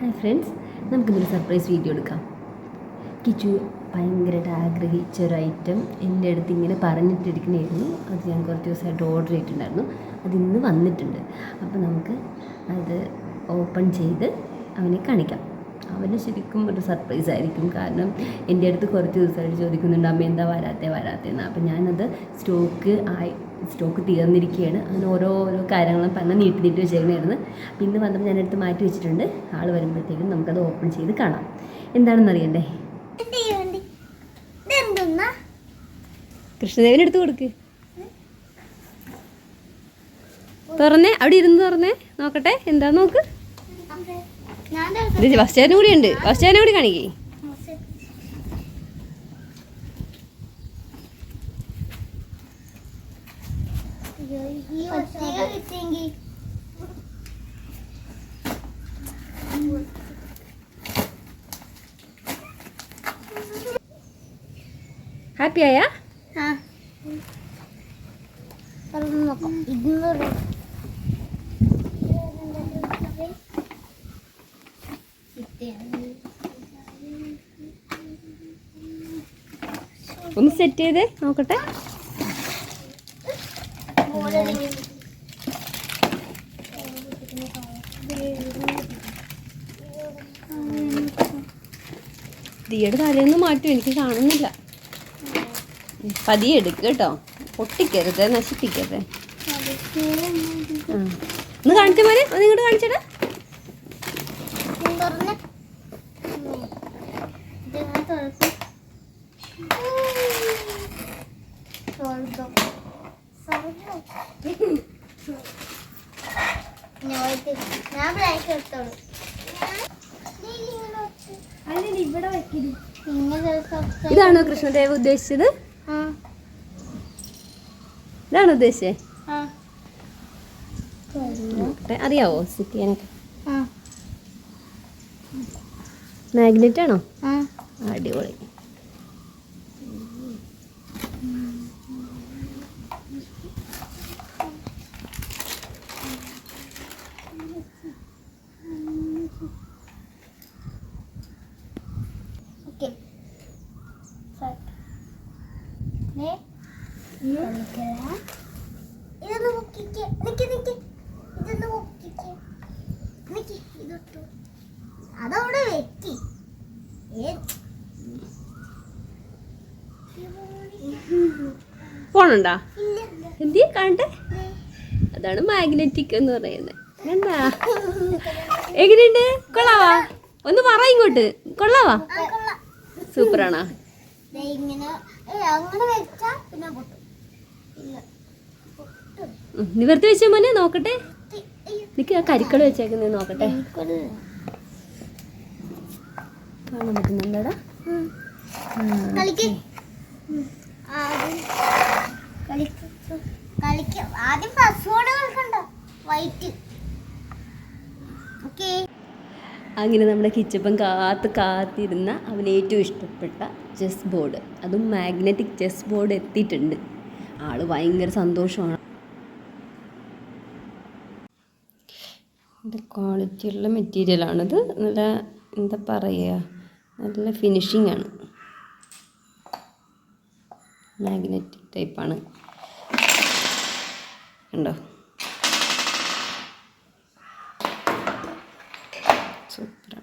Hi friends നമുക്കിന്നൊരു surprise video എടുക്കാം. കിച്ചു ഭയങ്കരമായിട്ട് ആഗ്രഹിച്ച ഒരു ഐറ്റം എന്റെ അടുത്ത് ഇങ്ങനെ പറഞ്ഞിട്ടിരിക്കണമായിരുന്നു അത് ഞാൻ കുറച്ച് ദിവസമായിട്ട് ഓർഡർ ചെയ്തിട്ടുണ്ടായിരുന്നു. അത് ഇന്ന് വന്നിട്ടുണ്ട്. അപ്പോൾ നമുക്ക് അത് ഓപ്പൺ ചെയ്ത് അവനെ കാണിക്കാം. അവന് ശരിക്കും ഒരു സർപ്രൈസ് ആയിരിക്കും. കാരണം എന്റെ അടുത്ത് കുറച്ച് ദിവസമായിട്ട് ചോദിക്കുന്നുണ്ട് അമ്മ എന്താ വരാത്തെ വരാത്തേന്ന് അപ്പം ഞാനത് സ്റ്റോക്ക് ആയി സ്റ്റോക്ക് തീർന്നിരിക്കുകയാണ്. അങ്ങനെ ഓരോ ഓരോ കാര്യങ്ങളും പറഞ്ഞ് നീട്ടി നീട്ടി വെച്ചേക്കണായിരുന്നു അപ്പോൾ ഇന്ന് വന്നപ്പോൾ ഞാൻ എടുത്ത് മാറ്റി വെച്ചിട്ടുണ്ട്. ആൾ വരുമ്പോഴത്തേക്കും നമുക്കത് ഓപ്പൺ ചെയ്ത് കാണാം. എന്താണെന്ന് അറിയണ്ടേ? ഇതെന്തുന്നാ കൃഷ്ണദേവന് എടുത്ത് കൊടുക്ക്. തുറന്നേ അവിടെ ഇരുന്ന് തുറന്നേ. നോക്കട്ടെ എന്താ നോക്ക്. ഇത് വസ്തുവിനും കൂടി ഉണ്ട്. വസ്തുവിനെ കൂടി കാണിക്കേ. ഹാപ്പിയായ ആ. നോക്കാം. ഇരുന്നൂറ് ഒന്ന് സെറ്റ് ചെയ്ത് നോക്കട്ടെ. ദിയുടെ തലേന്ന് മാറ്റും എനിക്ക് കാണുന്നില്ല. പതിയെ എടുക്കുക കേട്ടോ. പൊട്ടിക്കരുത് നശിപ്പിക്കരുത്. ഒന്ന് കാണിച്ചു മോനെ ഒന്ന് ഇങ്ങോട്ട് കാണിച്ചേടാ. ഞാൻ ബ്ലാക്ക് എടുത്തോളൂ. ഇങ്ങനെ ഇതാണോ കൃഷ്ണദേവ് ഉദ്ദേശിച്ചത്? ആ. ഇതാണോ ഉദ്ദേശിച്ചേ? അറിയാവോ സിറ്റിയാനൊക്കെ മാഗ്നറ്റ് ആണോ? ആ. അടിപൊളി. ഇതൊന്ന് പൊക്കിക്ക്. നിക്ക് നിക്ക്. ഇതൊന്ന് നിക്ക് ഇതൊട്ടു. അതവിടെ വെക്കി. ഫോണുണ്ടാ? ഇല്ല എന്തി കാണട്ടെ അതാണ് മാഗ്നറ്റിക് എന്ന് പറയുന്നത് എന്താ? എങ്ങനെയുണ്ട്? കൊള്ളാവാ? ഒന്ന് പറ ഇങ്ങോട്ട്. കൊള്ളാവാ. സൂപ്പറാണോ. നിവർത്തി വെച്ച മോനെ നോക്കട്ടെ. നിക്ക് ആ കരിക്കൾ വെച്ചേക്കുന്നത് നോക്കട്ടെ. കാണാൻ പറ്റുന്നുണ്ടടാ. ആദ്യം പാസ്വേഡ് കളിക്കണ്ട. വൈറ്റ് ഓക്കേ അങ്ങനെ നമ്മുടെ കിച്ചപ്പം കാത്ത് കാത്തിരുന്ന അവന് ഏറ്റവും ഇഷ്ടപ്പെട്ട ചെസ് ബോർഡ് അതും മാഗ്നറ്റിക് ചെസ് ബോർഡ് എത്തിയിട്ടുണ്ട്. ആൾ ഭയങ്കര സന്തോഷമാണ്. ഇത് ക്വാളിറ്റിയുള്ള മെറ്റീരിയലാണിത് നല്ല എന്താ പറയുക നല്ല ഫിനിഷിംഗ് ആണ്. മാഗ്നറ്റിക് ടൈപ്പാണ് ഉണ്ടോ സൂപ്പറാണ്